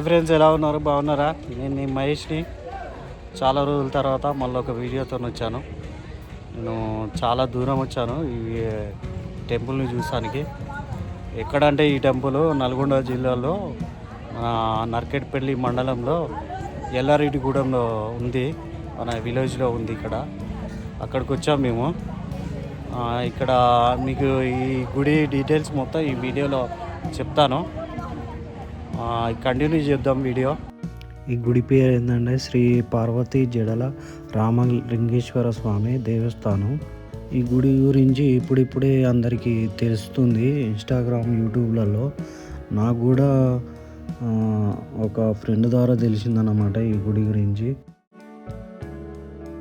Hi friends ఎలా ఉన్నారు? బాగున్నారా? నేను మీ మహేష్ని చాలా రోజుల తర్వాత మళ్ళీ ఒక వీడియోతో వచ్చాను. నేను చాలా దూరం వచ్చాను ఈ టెంపుల్ని చూసానికి. ఎక్కడంటే ఈ టెంపుల్ నల్గొండ జిల్లాలో మన నర్కెట్పల్లి మండలంలో ఎల్లారెడ్డిగూడెంలో ఉంది. మన విలేజ్లో ఉంది ఇక్కడ. అక్కడికి వచ్చాం మేము. ఇక్కడ మీకు ఈ గుడి డీటెయిల్స్ మొత్తం ఈ వీడియోలో చెప్తాను. కంటిన్యూ చేద్దాం వీడియో ఈ గుడి పేరు ఏంటంటే శ్రీ పార్వతీ జడల రామలింగేశ్వర స్వామి దేవస్థానం. ఈ గుడి గురించి ఇప్పుడిప్పుడే అందరికీ తెలుస్తుంది ఇన్స్టాగ్రామ్ యూట్యూబ్లలో నాకు కూడా ఆ, ఒక ఫ్రెండ్ ద్వారా తెలిసిందన్నమాట ఈ గుడి గురించి.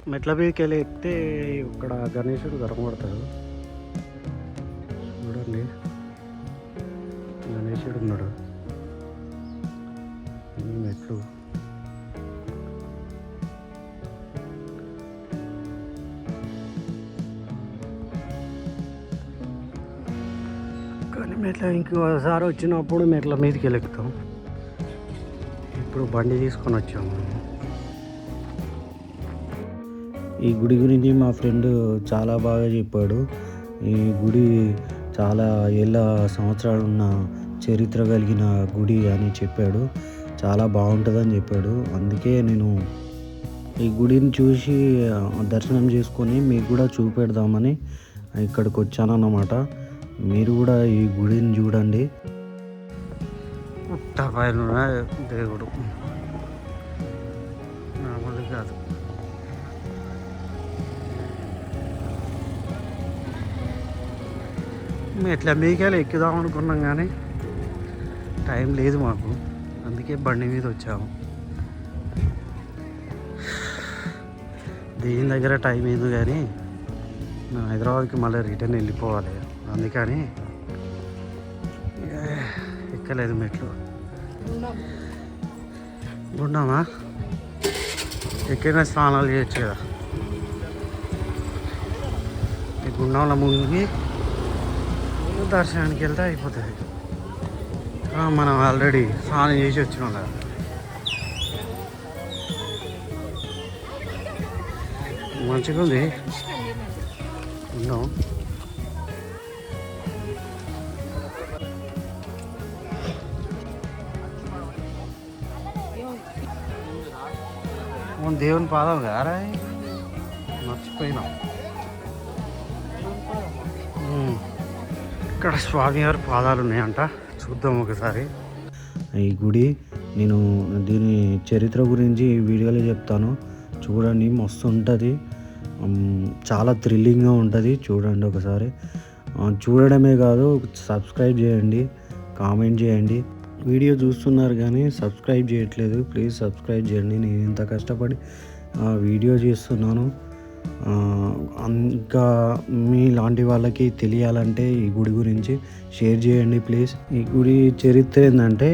మెట్ల మీదకి వెళ్ళి ఎక్కితే ఇక్కడ గణేశుడు కనబడతాడు చూడండి. గణేశుడు ఉన్నాడు. మెట్లు కానీ మెట్ల ఇంకోసారి వచ్చినప్పుడు మెట్ల మీదకి ఎక్కుతాం. ఇప్పుడు బండి తీసుకొని వచ్చాము ఈ గుడి గురించి మా ఫ్రెండ్ చాలా బాగా చెప్పాడు. ఈ గుడి చాలా ఏళ్ళ సంవత్సరాలు ఉన్న చరిత్ర కలిగిన గుడి అని చెప్పాడు. చాలా బాగుంటుందని చెప్పాడు. అందుకే నేను ఈ గుడిని చూసి దర్శనం చేసుకొని మీకు కూడా చూపెడదామని ఇక్కడికి వచ్చానన్నమాట. మీరు కూడా ఈ గుడిని చూడండి. దేవుడు. మామూలు కాదు. ఎట్లా మీకెళ్ళి ఎక్కుదాం అనుకున్నాం కానీ టైం లేదు మాకు. అందుకే బండి మీద వచ్చాము. దీని దగ్గర టైం ఏంది కానీ నేను హైదరాబాద్కి మళ్ళీ రిటర్న్ వెళ్ళిపోవాలి. అందుకని ఎక్కలేదు మెట్లు. ఉన్నామా ఎక్కడైనా స్నానాలు చేయొచ్చు కదా. గుండంలో ముందుకి దర్శనానికి వెళ్తే అయిపోతుంది. మనం ఆల్రెడీ స్నానం చేసి వచ్చినాం కదా. మంచిగా ఉంది. ఉన్నాం. మన దేవుని పాదం కదరా మర్చిపోయినాం. ఇక్కడ స్వామివారి పాదాలు ఉన్నాయంట. చూద్దాం ఒకసారి. ఈ గుడి నేను దీని చరిత్ర గురించి వీడియోలో చెప్తాను. చూడండి మస్తు ఉంటుంది. చాలా థ్రిల్లింగ్గా ఉంటుంది. చూడండి ఒకసారి. చూడడమే కాదు సబ్స్క్రైబ్ చేయండి కామెంట్ చేయండి. వీడియో చూస్తున్నారు కానీ సబ్స్క్రైబ్ చేయట్లేదు. ప్లీజ్ సబ్స్క్రైబ్ చేయండి. నేను ఇంత కష్టపడి వీడియో చేస్తున్నాను. ఇంకా మీ లాంటి వాళ్ళకి తెలియాలంటే ఈ గుడి గురించి షేర్ చేయండి ప్లీజ్. ఈ గుడి చరిత్ర ఏంటంటే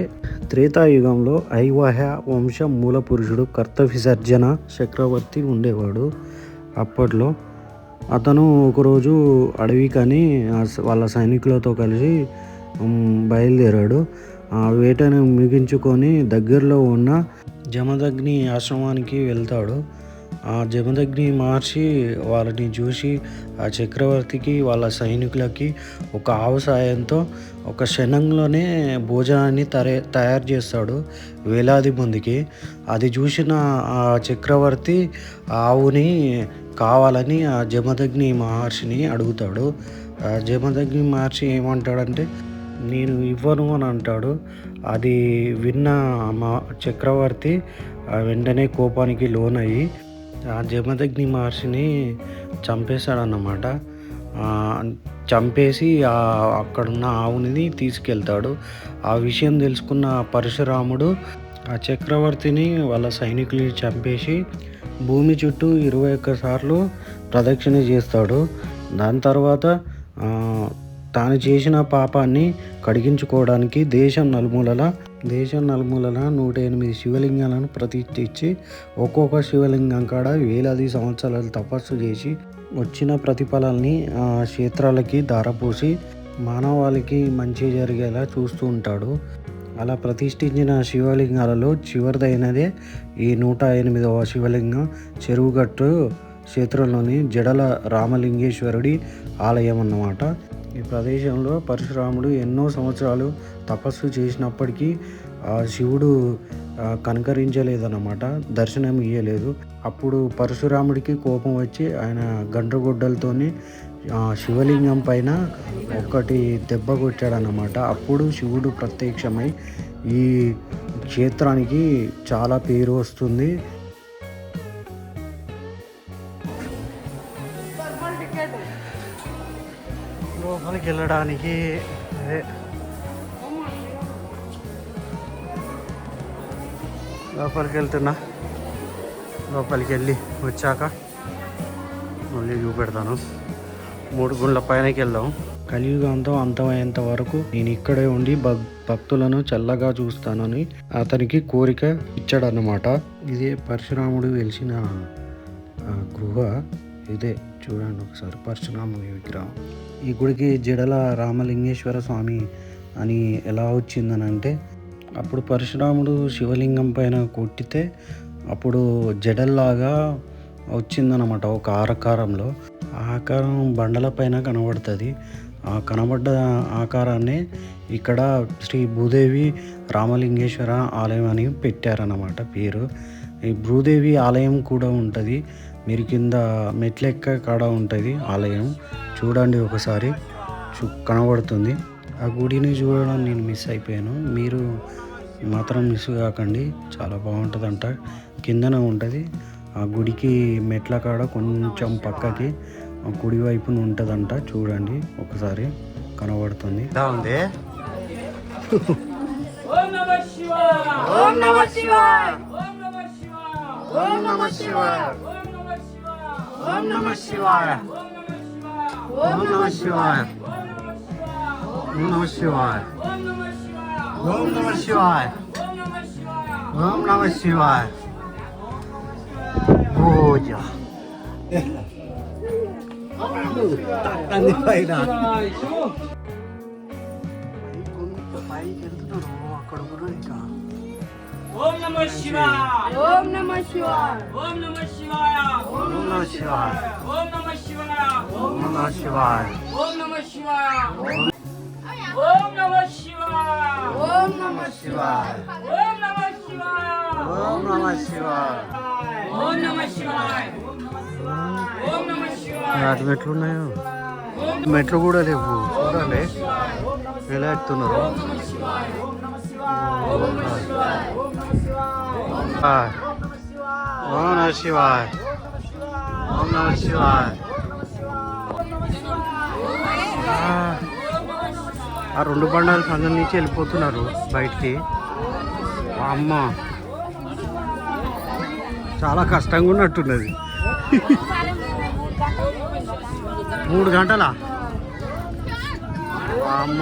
త్రేతాయుగంలో ఐవాహ్య వంశం మూల పురుషుడు కర్త విసర్జన చక్రవర్తి ఉండేవాడు. అప్పట్లో అతను ఒకరోజు అడవికని వాళ్ళ సైనికులతో కలిసి బయలుదేరాడు. ఆ వేటను ముగించుకొని దగ్గరలో ఉన్న జమదగ్ని ఆశ్రమానికి వెళ్తాడు. ఆ జమదగ్ని మహర్షి వాళ్ళని చూసి ఆ చక్రవర్తికి వాళ్ళ సైనికులకి ఒక ఆవు సాయంతో ఒక క్షణంలోనే భోజనాన్ని తరే తయారు చేస్తాడు వేలాది మందికి. అది చూసిన ఆ చక్రవర్తి ఆవుని కావాలని ఆ జమదగ్ని మహర్షిని అడుగుతాడు. ఆ జమదగ్ని మహర్షి ఏమంటాడంటే నేను ఇవ్వను అని అంటాడు. అది విన్న మా చక్రవర్తి వెంటనే కోపానికి లోనయ్యి ఆ జమదగ్ని మహర్షిని చంపేశాడన్నమాట. చంపేసి అక్కడున్న ఆవుని తీసుకెళ్తాడు. ఆ విషయం తెలుసుకున్న పరశురాముడు ఆ చక్రవర్తిని వాళ్ళ సైనికులు చంపేసి భూమి చుట్టూ ఇరవై ఒక్కసార్లు ప్రదక్షిణ చేస్తాడు. దాని తర్వాత తాను చేసిన పాపాన్ని కడిగించుకోవడానికి దేశం నలుమూలల దేశం నలుమూలల నూట ఎనిమిది శివలింగాలను ప్రతిష్ఠించి ఒక్కొక్క శివలింగం కాడ వేలాది సంవత్సరాలు తపస్సు చేసి వచ్చిన ప్రతిఫలాల్ని ఆ క్షేత్రాలకి దారపోసి మానవాళికి మంచి జరిగేలా చూస్తూ ఉంటాడు. అలా ప్రతిష్ఠించిన శివలింగాలలో చివరిదైనదే ఈ నూట ఎనిమిదవ శివలింగం. చెరువుగట్టు క్షేత్రంలోని జడల రామలింగేశ్వరుడి ఆలయం అన్నమాట. ఈ ప్రదేశంలో పరశురాముడు ఎన్నో సంవత్సరాలు తపస్సు చేసినప్పటికీ శివుడు కనకరించలేదన్నమాట దర్శనం ఇయ్యలేదు. అప్పుడు పరశురాముడికి కోపం వచ్చి ఆయన గండ్రగొడ్డలతోని శివలింగం పైన ఒకటి దెబ్బ కొట్టాడనమాట అప్పుడు శివుడు ప్రత్యక్షమై ఈ క్షేత్రానికి చాలా పేరు వస్తుంది. లోపలికి వెళ్ళడానికి అదే. లోపలికి వెళ్తున్నా లోపలికి వెళ్ళి వచ్చాక మళ్ళీ చూపెడతాను మూడు గుండ్ల పైనకి వెళ్దాం. కలియుగంతం అంతమయ్యేంత వరకు నేను ఇక్కడే ఉండి భక్ భక్తులను చల్లగా చూస్తానని అతనికి కోరిక ఇచ్చాడన్నమాట. ఇదే పరశురాముడు వెలిసిన గృహ ఇదే. చూడండి ఒకసారి. పరశురాముని విగ్రహం. ఈ గుడికి జడల రామలింగేశ్వర స్వామి అని ఎలా వచ్చిందని అంటే అప్పుడు పరశురాముడు శివలింగం పైన కొట్టితే అప్పుడు జడల్లాగా వచ్చిందనమాట ఒక ఆకారంలో. ఆ ఆకారం బండల పైన కనబడుతుంది. ఆ కనబడ్డ ఆకారాన్ని ఇక్కడ శ్రీ భూదేవి రామలింగేశ్వర ఆలయం అని పెట్టారన్నమాట పేరు. ఈ భూదేవి ఆలయం కూడా ఉంటుంది. మీరు కింద మెట్లెక్క కాడ ఉంటుంది ఆలయం. చూడండి ఒకసారి. చూ కనబడుతుంది. ఆ గుడిని చూడడం నేను మిస్ అయిపోయాను. మీరు మాత్రం మిస్ కాకండి. చాలా బాగుంటుందంట. కిందన ఉంటుంది. ఆ గుడికి మెట్ల కాడ కొంచెం పక్కకి ఆ కుడి వైపున ఉంటుందంట. చూడండి ఒకసారి. కనబడుతుంది. ఉంది. ఓం నమ శివాయ. ఓం నమ శివాయ. ఓం నమ శివాయ. ओम नमः शिवाय ओम नमः शिवाय ओम नमः शिवाय ओम नमः शिवाय ओम नमः शिवाय पूजा ตัดกันไปนะไปกันตัวเราอะกระโดดเลยค่ะ ओम नमः शिवाय ओम नमः शिवाय ओम नमः శివాయ ఓం నమ శివాయ ఓం నమ శివాయ ఓం నమ శివాయ ఓం నమ శివాయ ఓం నమ శివాయ ఓం నమ శివాయ ఓం నమ శివాయ ఓం నమ శివాయ ఓం నమ శివాయ అటు మెట్లు ఉన్నాయో మెట్లు కూడా లేవు చూడండి ఎలా ఎక్కుతున్నారు ఓం నమ శివాయ ఓం నమ శివాయ ఆ, ఆ రెండు బండాలు సంఘం నుంచి వెళ్ళిపోతున్నారు బయటికి. అమ్మ చాలా కష్టంగా ఉన్నట్టున్నది. మూడు గంటలా? అమ్మ.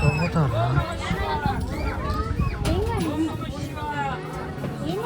పోతారా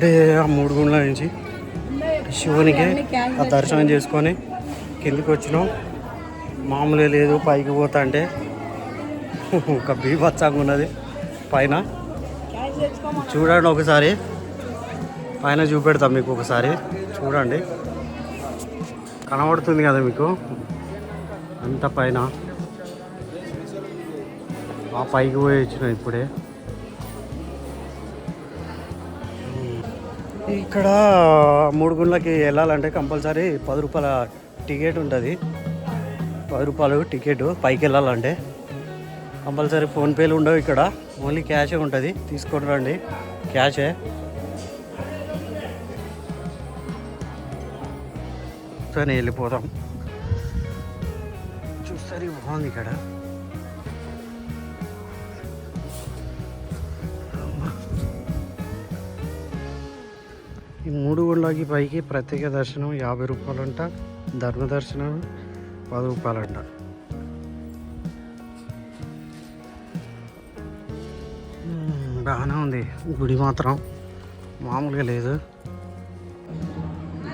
అప్పుడే ఆ మూడు గుండ్ల నుంచి శివునికి ఆ దర్శనం చేసుకొని కిందికి వచ్చినాం. మామూలుగా లేదు పైకి పోతా అంటే ఒక బీభత్సంగా ఉన్నది పైన. చూడండి ఒకసారి. పైన చూపెడతాం మీకు ఒకసారి. చూడండి. కనబడుతుంది కదా మీకు? అంత పైన. ఆ పైకి పోయి వచ్చినాం ఇప్పుడే. ఇక్కడ మూడు గుండ్లకి వెళ్ళాలంటే కంపల్సరీ పది రూపాయల టికెట్ ఉంటుంది. పది రూపాయలు టికెట్ పైకి వెళ్ళాలంటే. కంపల్సరీ ఫోన్పేలు ఉండవు ఇక్కడ. ఓన్లీ క్యాషే ఉంటుంది. తీసుకొని రండి. క్యాషే. సరే వెళ్ళిపోతాం చూస్తారు బాగుంది ఇక్కడ. ఈ మూడు గుళ్ళకి పైకి ప్రత్యేక దర్శనం యాభై రూపాయలంట ధర్మ దర్శనం పది రూపాయలంట. బాగానే ఉంది. గుడి మాత్రం మామూలుగా లేదు.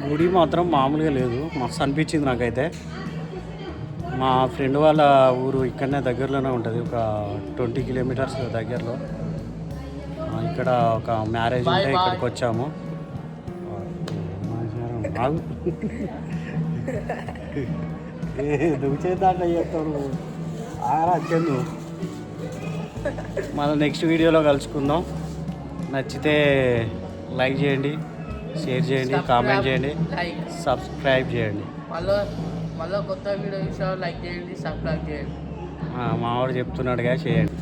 గుడి మాత్రం మామూలుగా లేదు. మస్తు అనిపించింది నాకైతే. మా ఫ్రెండ్ వాళ్ళ ఊరు ఇక్కడనే దగ్గరలోనే ఉంటుంది. ఒక ట్వంటీ కిలోమీటర్స్ దగ్గరలో. ఇక్కడ ఒక మ్యారేజ్ ఉంటే ఇక్కడికి వచ్చాము. నువ్వు చేద్దాంట్లో చెప్తావు ఆరా చందు మన నెక్స్ట్ వీడియోలో కలుసుకుందాం నచ్చితే లైక్ చేయండి షేర్ చేయండి కామెంట్ చేయండి సబ్స్క్రైబ్ చేయండి మళ్ళీ మళ్ళీ కొత్త వీడియో చూసా లైక్ చేయండి సబ్స్క్రైబ్ చేయండి ఆ, మావాడు చెప్తున్నాడుగా చేయండి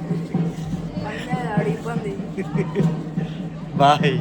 బాయ్